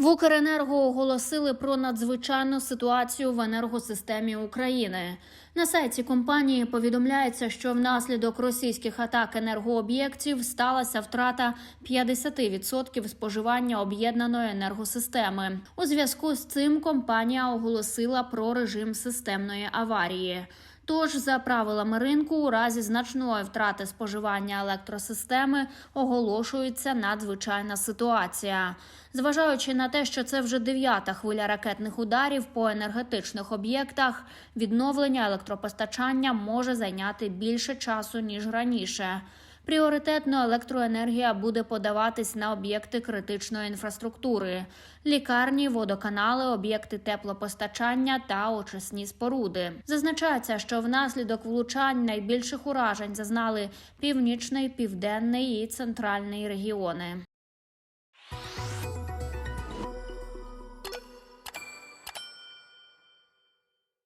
В Укренерго оголосили про надзвичайну ситуацію в енергосистемі України. На сайті компанії повідомляється, що внаслідок російських атак енергооб'єктів сталася втрата 50% споживання об'єднаної енергосистеми. У зв'язку з цим компанія оголосила про режим системної аварії. Тож, за правилами ринку, у разі значної втрати споживання електросистеми оголошується надзвичайна ситуація. Зважаючи на те, що це вже дев'ята хвиля ракетних ударів по енергетичних об'єктах, відновлення електропостачання може зайняти більше часу ніж раніше. Пріоритетно електроенергія буде подаватись на об'єкти критичної інфраструктури: лікарні, водоканали, об'єкти теплопостачання та очисні споруди. Зазначається, що внаслідок влучань найбільших уражень зазнали північний, південний і центральний регіони.